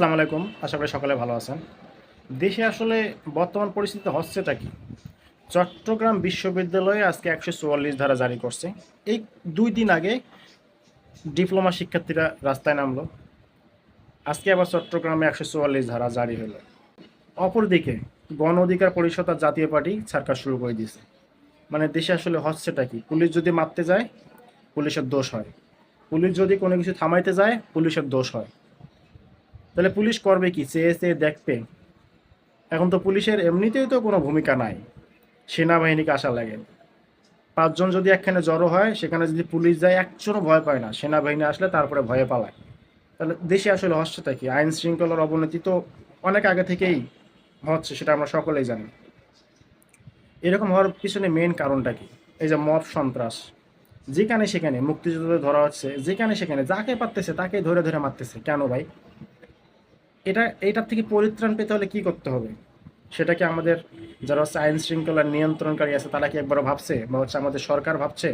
আসসালামু আলাইকুম। আশা করি সকালে ভালো আছেন। দেশে আসলে বর্তমান পরিস্থিতি হচ্ছেটা কি? চট্টগ্রাম বিশ্ববিদ্যালয়ে আজকে একশো চুয়াল্লিশ ধারা জারি করছে। এই দুই দিন আগে ডিপ্লোমা শিক্ষার্থীরা রাস্তায় নামলো। আজকে আবার চট্টগ্রামে একশো চুয়াল্লিশ ধারা জারি হলো। অপরদিকে গণ অধিকার পরিষদ আর জাতীয় পার্টি সরকার শুরু করে দিয়েছে। মানে দেশে আসলে হচ্ছেটা কি? পুলিশ যদি মারতে যায়, পুলিশের দোষ হয়। পুলিশ যদি কোনো কিছু থামাইতে যায়, পুলিশের দোষ হয়। তাহলে পুলিশ করবে কি? চেয়ে চেয়ে দেখবে। এখন তো পুলিশের এমনিতেই তো কোনো ভূমিকা নাই। সেনাবাহিনীকে আসা লাগে। পাঁচজন যদি একখানে জড়ো হয়, সেখানে যদি পুলিশ যায়, একজনও ভয় পায় না। সেনাবাহিনী আসলে তারপরে ভয়ে পালায়। তাহলে দেশে আসলে হচ্ছেটা কি? আইন শৃঙ্খলার অবনতি তো অনেক আগে থেকেই হচ্ছে, সেটা আমরা সকলেই জানি। এরকম হওয়ার পিছনে মেন কারণটা কি? এই যে মব সন্ত্রাস। যেখানে সেখানে মুক্তিযোদ্ধাদের ধরা হচ্ছে, যেখানে সেখানে, যাকে পারতেছে তাকে ধরে ধরে মারতেছে। কেন ভাই? এটা, এটার থেকে পরিত্রাণ পেতে হলে কি করতে হবে? সেটা কি আমাদের যারা হচ্ছে আইন শৃঙ্খলার নিয়ন্ত্রণকারী আছে, তারা কি একবারও ভাবছে? বা হচ্ছে আমাদের সরকার ভাবছে?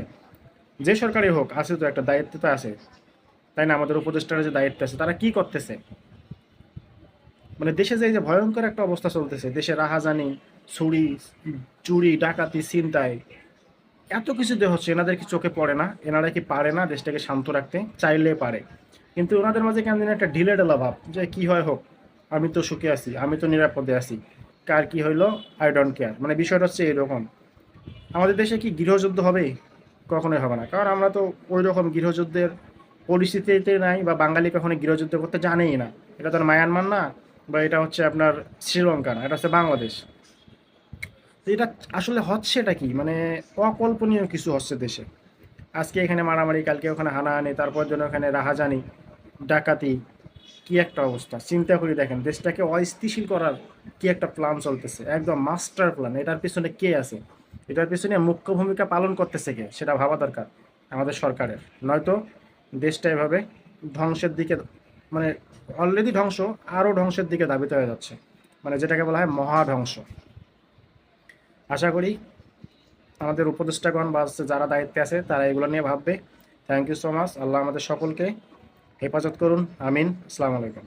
যে সরকারই হোক, আছে তো একটা দায়িত্ব তো আছে। তাই না? আমাদের উপদেষ্টার যে দায়িত্ব আছে, তারা কি করতেছে? মানে দেশে যে ভয়ঙ্কর একটা অবস্থা চলতেছে, দেশে রাহাজানি ছুরি চুরি, ডাকাতি, ছিনতাই, এত কিছু যে হচ্ছে, এনাদের কি চোখে পড়ে না? এনারা কি পারে না দেশটাকে শান্ত রাখতে? চাইলে পারে। কিন্তু ওনাদের মাঝে কেন যেন একটা ঢিলে ঢালা ভাব যে কি হয় হোক, আমি তো সুখে আছি, আমি তো নিরাপদে আছি, কার কি হইল আই ডোন্ট কেয়ার মানে বিষয়টা হচ্ছে এরকম। আমাদের দেশে কি গৃহযুদ্ধ হবে? কখনোই হবে না। কারণ আমরা তো ওই রকম গৃহযুদ্ধের পরিস্থিতিতে নাই, বা বাঙালি কখনো গৃহযুদ্ধ করতে জানেই না। এটা তো মায়ানমার না, বা এটা হচ্ছে আপনার শ্রীলঙ্কা না, এটা হচ্ছে বাংলাদেশ। তো এটা আসলে হচ্ছে এটা কি? মানে অকল্পনীয় কিছু হচ্ছে দেশে। আজকে এখানে মারামারি, কালকে ওখানে হানাহানি তারপর জন্য ওখানে রাহাজানি। ডাকাতি, কি একটা অবস্থা? চিন্তা করে দেখেন, দেশটাকে অস্থিতিশীল করার কি একটা প্ল্যান চলতেছে? একদম মাস্টার প্ল্যান এটার পিছনে কে আছে? এটার পিছনে মুখ্য ভূমিকা পালন করতেছে কে? সেটা ভাবা দরকার আমাদের সরকারের। নয়তো দেশটা এভাবে ধ্বংসের দিকে মানে অলরেডি ধ্বংস, আরও ধ্বংসের দিকে ধাবিত হয়ে যাচ্ছে। মানে যেটাকে বলা হয় মহাধ্বংস আশা করি আমাদের উপদেষ্টাগণ বা যারা দায়িত্বে আছে, তারা এগুলো নিয়ে ভাববে। Thank you so much Allah আমাদের সকলকে হেফাজত করুন আমিন আসসালামু আলাইকুম।